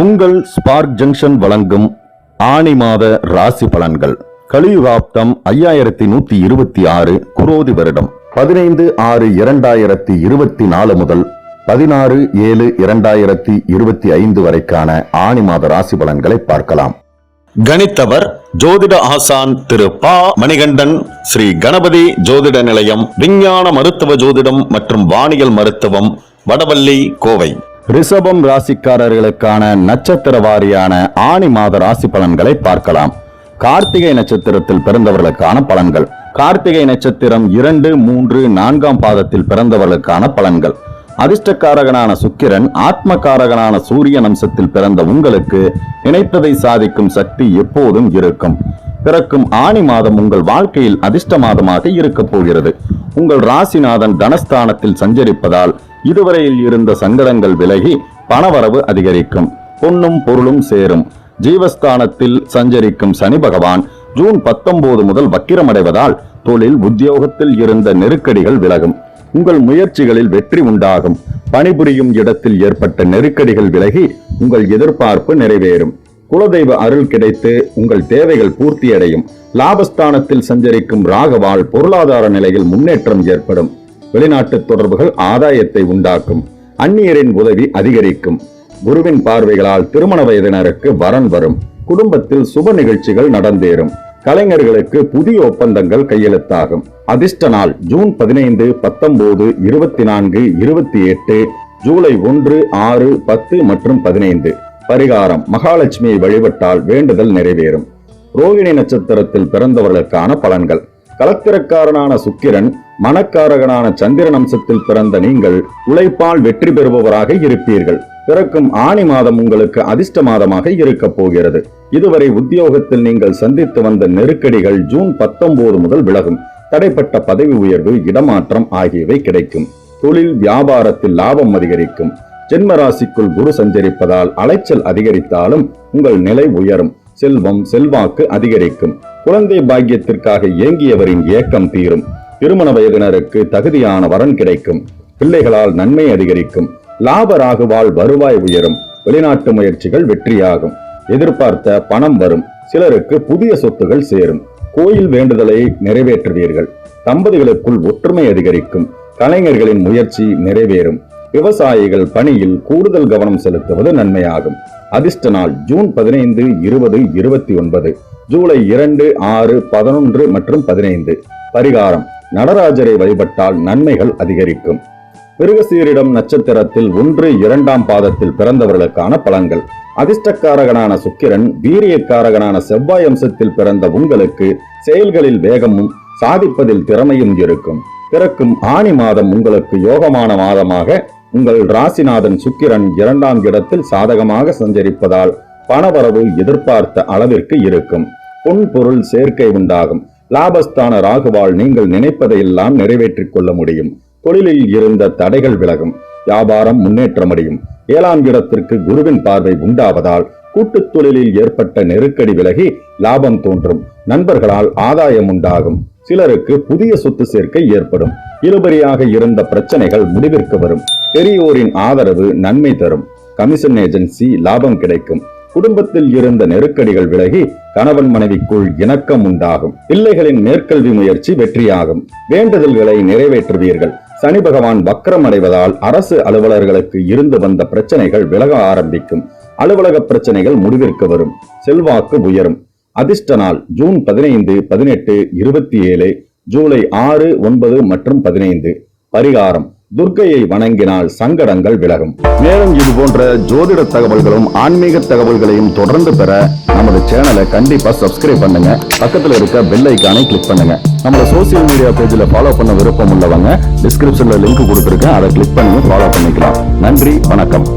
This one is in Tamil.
உங்கள் ஸ்பார்க் ஜங்ஷன் வழங்கும் ஆணி மாத ராசி பலன்கள். கலியுகாப்தம் ஐயாயிரத்தி நூத்தி இருபத்தி ஆறு குரோதி வருடம். பதினைந்து ஆறு இரண்டாயிரத்தி இருபத்தி நாலு முதல் பதினாறு ஏழு இரண்டாயிரத்தி இருபத்தி ஐந்து வரைக்கான ஆணி மாத ராசி பலன்களை பார்க்கலாம். கணித்தவர் ஜோதிட ஆசான் திரு ப. மணிகண்டன் ஸ்ரீ கணபதி ஜோதிட நிலையம் விஞ்ஞான மருத்துவ ஜோதிடம் மற்றும் வானியல் மருத்துவம் வடவள்ளி கோவை. ரிஷபம் ராசிக்காரர்களுக்கான நட்சத்திர வாரியான ஆணி மாத ராசி பலன்களை பார்க்கலாம். கார்த்திகை நட்சத்திரத்தில் பிறந்தவர்களுக்கான பலன்கள். கார்த்திகை நட்சத்திரம் இரண்டு மூன்று நான்காம் பாதத்தில் பிறந்தவர்களுக்கான பலன்கள். அதிர்ஷ்டக்காரகனான சுக்கிரன் ஆத்மகாரகனான சூரியன் அம்சத்தில் பிறந்த உங்களுக்கு நினைத்ததை சாதிக்கும் சக்தி எப்போதும் இருக்கும். பிறக்கும் ஆணி மாதம் உங்கள் வாழ்க்கையில் அதிர்ஷ்ட மாதமாக இருக்கப் போகிறது. உங்கள் ராசிநாதன் தனஸ்தானத்தில் சஞ்சரிப்பதால் இதுவரையில் இருந்த சங்கடங்கள் விலகி பணவரவு அதிகரிக்கும். பொன்னும் பொருளும் சேரும். ஜீவஸ்தானத்தில் சஞ்சரிக்கும் சனி பகவான் ஜூன் பத்தொன்பது முதல் வக்கிரமடைவதால் தொழில் உத்தியோகத்தில் இருந்த நெருக்கடிகள் விலகும். உங்கள் முயற்சிகளில் வெற்றி உண்டாகும். பணிபுரியும் இடத்தில் ஏற்பட்ட நெருக்கடிகள் விலகி உங்கள் எதிர்பார்ப்பு நிறைவேறும். குலதெய்வ அருள் கிடைத்து உங்கள் தேவைகள் பூர்த்தியடையும். லாபஸ்தானத்தில் சஞ்சரிக்கும் ராகவால் பொருளாதார நிலையில் முன்னேற்றம் ஏற்படும். வெளிநாட்டு தொடர்புகள் ஆதாயத்தை உண்டாக்கும். அந்நியரின் உதவி அதிகரிக்கும். குருவின் பார்வைகளால் திருமண வயதினருக்கு வரன் வரும். குடும்பத்தில் சுப நிகழ்ச்சிகள் நடந்தேறும். கலைஞர்களுக்கு புதிய ஒப்பந்தங்கள் கையெழுத்தாகும். அதிர்ஷ்ட நாள் ஜூன் பதினைந்து பத்தொன்பது இருபத்தி நான்கு இருபத்தி எட்டு ஜூலை ஒன்று ஆறு பத்து மற்றும் பதினைந்து. பரிகாரம் மகாலட்சுமியை வழிபட்டால் வேண்டுதல் நிறைவேறும். ரோகிணி நட்சத்திரத்தில் பிறந்தவர்களுக்கான பலன்கள். கலத்திரக்காரனான சுக்கிரன் மனக்காரகனான சந்திரன் அம்சத்தில் பிறந்த நீங்கள் உழைப்பால் வெற்றி பெறுபவராக இருப்பீர்கள். பிறக்கும் ஆணி மாதம் உங்களுக்கு அதிர்ஷ்ட மாதமாக இருக்கப் போகிறது. இதுவரை உத்தியோகத்தில் நீங்கள் சந்தித்து வந்த நெருக்கடிகள் ஜூன் பத்தொன்பது முதல் விலகும். தடைப்பட்ட பதவி உயர்வு இடமாற்றம் ஆகியவை கிடைக்கும். தொழில் வியாபாரத்தில் லாபம் அதிகரிக்கும். ஜென்ம ராசிக்குள் குரு சஞ்சரிப்பதால் அலைச்சல் அதிகரித்தாலும் உங்கள் நிலை உயரும். செல்வம் செல்வாக்கு அதிகரிக்கும். குழந்தை பாக்கியத்திற்காக இயங்கியவரின் ஏக்கம் தீரும். திருமண வயதினருக்கு தகுதியான வரன் கிடைக்கும். பிள்ளைகளால் நன்மை அதிகரிக்கும். லாப ராகுவால் வருவாய் உயரும். வெளிநாட்டு முயற்சிகள் வெற்றியாகும். எதிர்பார்த்த பணம் வரும். சிலருக்கு புதிய சொத்துகள் சேரும். கோயில் வேண்டுதலை நிறைவேற்றுவீர்கள். தம்பதிகளுக்குள் ஒற்றுமை அதிகரிக்கும். கலைஞர்களின் முயற்சி நிறைவேறும். விவசாயிகள் பணியில் கூடுதல் கவனம் செலுத்துவது நன்மையாகும். அதிர்ஷ்ட நாள் ஜூன் பதினைந்து இருபது இருபத்தி ஒன்பது. ஜூலை இரண்டு ஆறு பதினொன்று மற்றும் பதினைந்து. பரிகாரம் நடராஜரை வழிபட்டால் நன்மைகள் அதிகரிக்கும். மிருகசீரிடம் நட்சத்திரத்தில் ஒன்று இரண்டாம் பாதத்தில் பிறந்தவர்களுக்கான பலன்கள். அதிர்ஷ்டக்காரகனான சுக்கிரன் வீரியக்காரகனான செவ்வாய் அம்சத்தில் பிறந்த உங்களுக்கு செயல்களில் வேகமும் சாதிப்பதில் திறமையும் இருக்கும். பிறக்கும் ஆணி மாதம் உங்களுக்கு யோகமான மாதமாக உங்கள் ராசிநாதன் சுக்கிரன் இரண்டாம் இடத்தில் சாதகமாக சஞ்சரிப்பதால் பணவரவு எதிர்பார்த்த அளவிற்கு இருக்கும். பொன் பொருள் சேர்க்கை உண்டாகும். லாபஸ்தான ராகுவால் நீங்கள் நினைப்பதையெல்லாம் நிறைவேற்றிக் கொள்ள முடியும். தொழிலில் இருந்த தடைகள் விலகும். வியாபாரம் முன்னேற்றமடையும். ஏழாம் இடத்திற்கு குருவின் பார்வை உண்டாவதால் கூட்டுத் தொழிலில் ஏற்பட்ட நெருக்கடி விலகி லாபம் தோன்றும். நண்பர்களால் ஆதாயம் உண்டாகும். சிலருக்கு புதிய சொத்து சேர்க்கை ஏற்படும். இழுபறியாக இருந்த பிரச்சனைகள் முடிவிற்கு வரும். பெரியோரின் ஆதரவு நன்மை தரும். கமிஷன் ஏஜென்சி லாபம் கிடைக்கும். குடும்பத்தில் இருந்த நெருக்கடிகள் விலகி கணவன் மனைவிக்குள் இணக்கம் உண்டாகும். பிள்ளைகளின் மேற்கல்வி முயற்சி வெற்றியாகும். வேண்டுதல்களை நிறைவேற்றுவீர்கள். சனி பகவான் வக்கரம் அடைவதால் அரசு அலுவலர்களுக்கு இருந்து வந்த பிரச்சனைகள் விலக ஆரம்பிக்கும். அலுவலக பிரச்சனைகள் முடிவிற்கு வரும். செல்வாக்கு உயரும். அதிர்ஷ்ட நாள் ஜூன் பதினைந்து பதினெட்டு இருபத்தி ஏழு ஜூலை ஆறு ஒன்பது மற்றும் பதினைந்து. பரிகாரம். துர்க்கையை வணங்கினால் சங்கடங்கள் விலகும். மேலும் இது போன்ற ஜோதிட தகவல்களும் ஆன்மீக தகவல்களையும் தொடர்ந்து பெற நமது சேனலை கண்டிப்பா சப்ஸ்கிரைப் பண்ணுங்க. பக்கத்துல இருக்க பெல் ஐக்கானை கிளிக் பண்ணுங்க. நம்ம சோசியல் மீடியா பேஜ்ல ஃபாலோ பண்ண விருப்பம் உள்ளவங்க டிஸ்கிரிப்ஷன்ல லிங்க் கொடுத்துருக்கேன். அதை கிளிக் பண்ணி ஃபாலோ பண்ணிக்கலாம். நன்றி வணக்கம்.